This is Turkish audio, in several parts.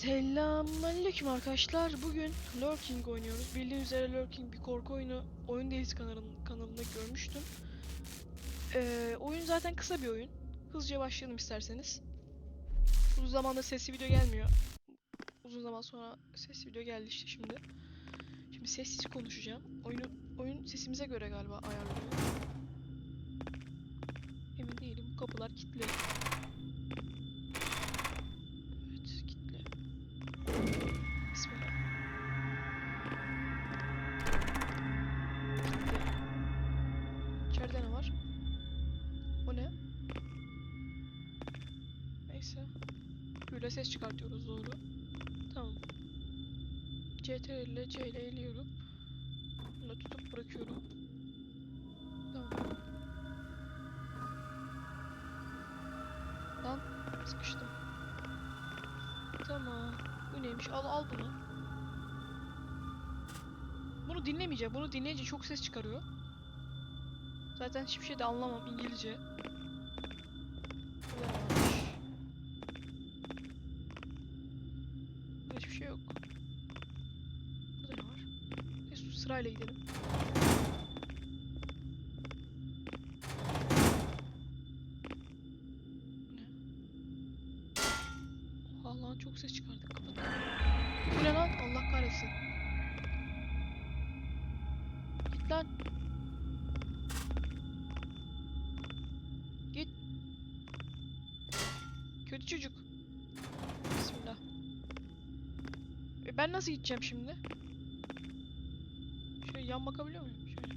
Selamünaleyküm arkadaşlar. Bugün Lurking oynuyoruz. Bildiğiniz üzere Lurking bir korku oyunu. Oyun Değiliz kanalın, kanalında görmüştüm. Ee, oyun zaten kısa bir oyun. Hızlıca başlayalım isterseniz. Uzun zamandır sesli video gelmiyor. Uzun zaman sonra sesli video geldi işte şimdi. Şimdi sessiz konuşacağım. Oyunu, oyun sesimize göre galiba ayarlıyor. Emin değilim. Kapılar kilitli. Ses çıkartıyoruz doğru. Tamam. CTRL ile C ile eliyorum. Bunu tutup bırakıyorum. Tamam. Lan sıkıştım. Tamam. Bu neymiş? Al al bunu. Bunu dinlemeyeceğim. Bunu dinleyince çok ses çıkarıyor. Zaten hiçbir şey de anlamam İngilizce. Sırayla gidelim. Lan çok ses çıkardık kapat. Bu lan? Allah kahretsin. Git lan. Git. Kötü çocuk. Bismillah. E ben nasıl gideceğim şimdi? Yan bakabiliyor muyum? Şöyle.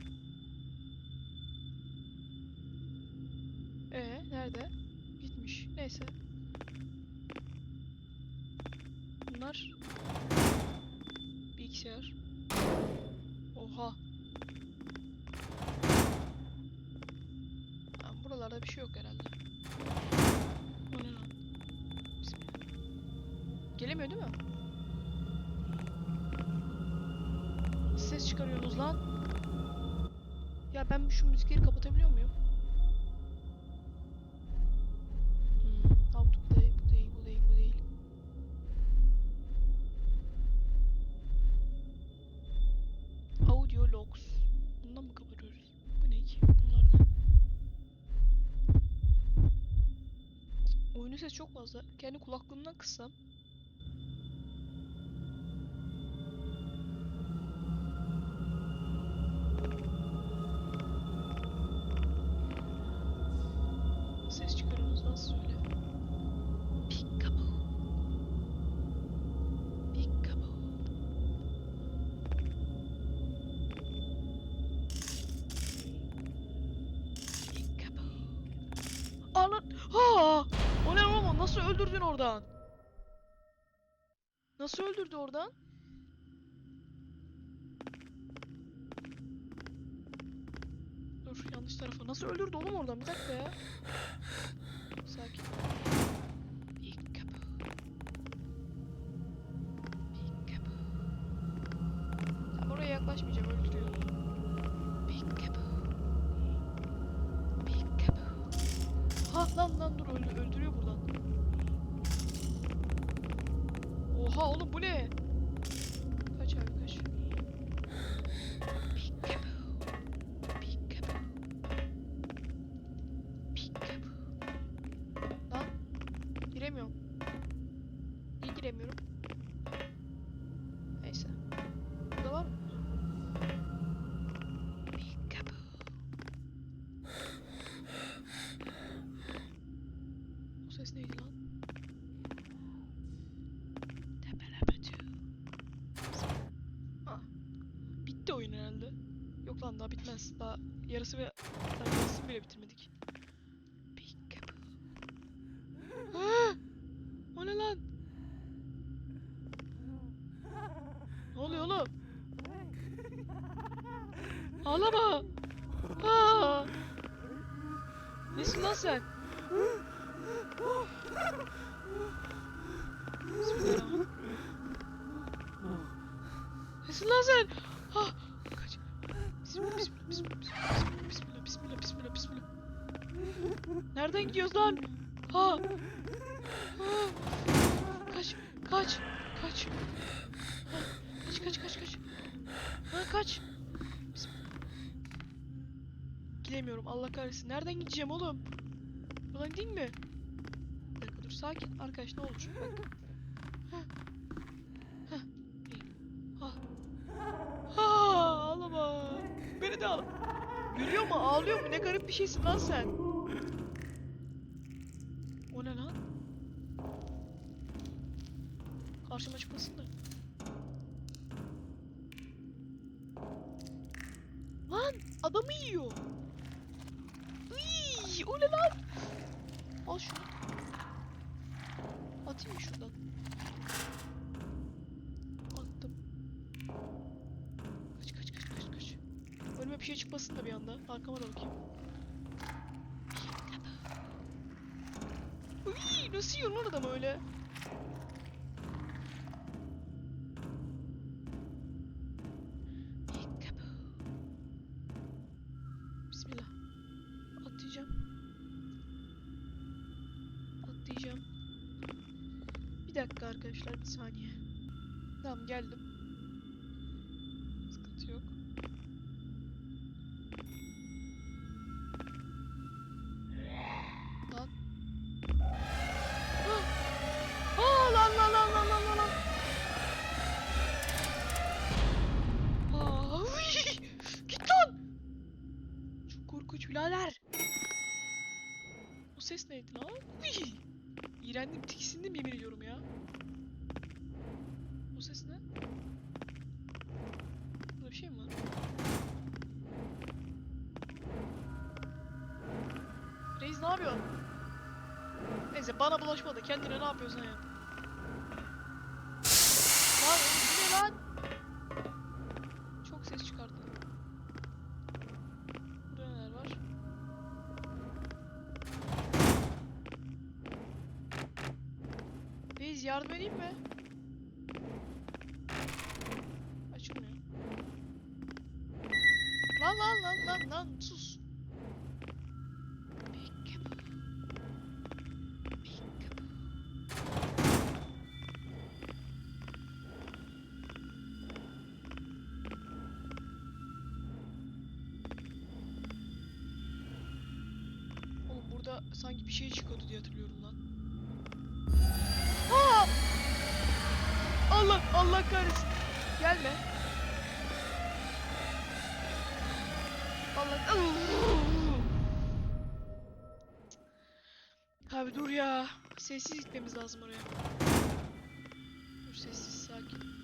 Ee nerede? Gitmiş. Neyse. Bunlar bilgisayar. Oha. Lan buralarda bir şey yok herhalde. O ne lan? Bismillah. Gelemiyor değil mi? Ses çıkarıyorsunuz lan. Ya ben şu müzikleri kapatabiliyor muyum? Hmm, how to play, bu değil, bu değil, bu değil. Audio logs. Bundan mı kapatıyoruz? Bu ne ki? Bunlar ne? Oyunun sesi çok fazla. Kendi kulaklığımdan kıssam. Öldürdün oradan? Nasıl öldürdü oradan? Dur yanlış tarafa. Nasıl öldürdü oğlum oradan? Bir dakika ya. Sakin. Oha oğlum bu ne? Daha yarısı ve daha yarısını bile bitirmedik. Ah! O ne lan? Ne oluyor oğlum? Ağlama. Aa! Nesin lan sen? Bismillahirrahmanirrahim. Nesin lan sen? Nereden gidiyoruz lan? Ha! Ha! Kaç, kaç. Kaç. Ha, kaç kaç kaç kaç. Ha kaç. Gidemiyorum Allah kahretsin. Nereden gideceğim oğlum? Buradan değil mi? Bir dakika dur sakin. Arkadaş ne olur bak. Ha. Ha ağlama. Beni de al. Gülüyor mu ağlıyor mu? Ne garip bir şeysin lan sen. Lan adamı yiyor. Iy, o ne lan? Al şunu. Atayım mı şuradan? Attım. Kaç kaç kaç kaç kaç. Önüme bir şey çıkmasın da bir anda. Arkama da bakayım. Uy, nasıl yiyor lan adam öyle? Neydi lan? Uy! İğrendim, tiksindim yemin ediyorum ya. O ses ne? Burada bir şey mi var? Reis ne yapıyorsun? Neyse bana bulaşma da kendine ne yapıyorsan yap. Yardım edeyim mi? Açılmıyor. Lan lan lan lan lan sus. Oğlum burada sanki bir şey çıkıyordu diye hatırlıyorum lan. Allah Allah kahretsin. Gelme. Allah. Abi dur ya. Sessiz gitmemiz lazım oraya. Dur sessiz sakin.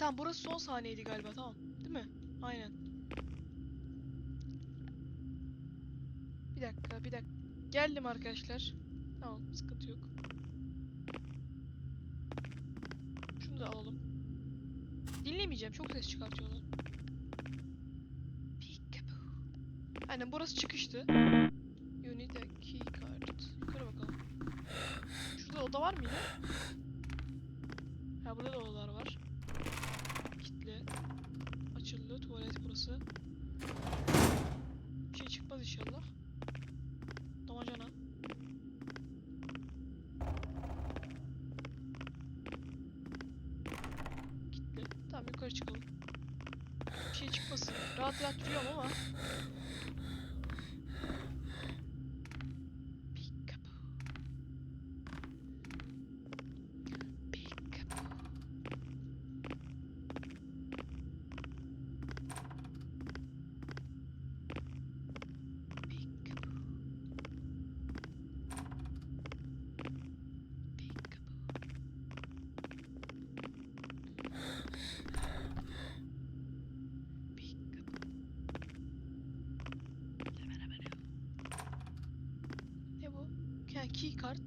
Tamam burası son saniyeydi galiba tamam. Değil mi? Aynen. Bir dakika, bir dakika. Geldim arkadaşlar. Tamam, sıkıntı yok. Şunu da alalım. Dinlemeyeceğim, çok ses çıkartıyorlar. Peekaboo. Aynen burası çıkıştı. A key card. Yukarı bakalım. Şurada oda var mı yine? Rahat rahat yürüyorum ama. keycard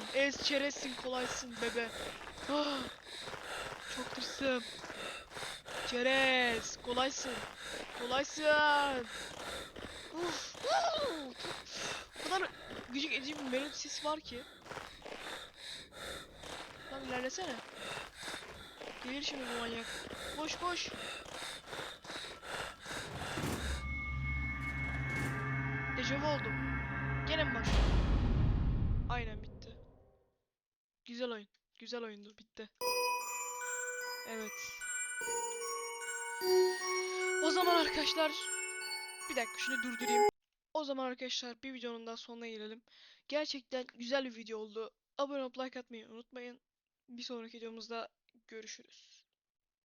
olacaksın. Ez çerezsin, kolaysın bebe. Ah! Çok tırsım. Çerez, kolaysın. Kolaysın. Uf. O kadar gıcık edici bir melodi sesi var ki. Lan ilerlesene. Gelir şimdi bu manyak. Koş koş. Dejavu oldum. Güzel oyun. Güzel oyundu. Bitti. Evet. O zaman arkadaşlar bir dakika şunu durdurayım. O zaman arkadaşlar bir videonun daha sonuna gelelim. Gerçekten güzel bir video oldu. Abone olup like atmayı unutmayın. Bir sonraki videomuzda görüşürüz.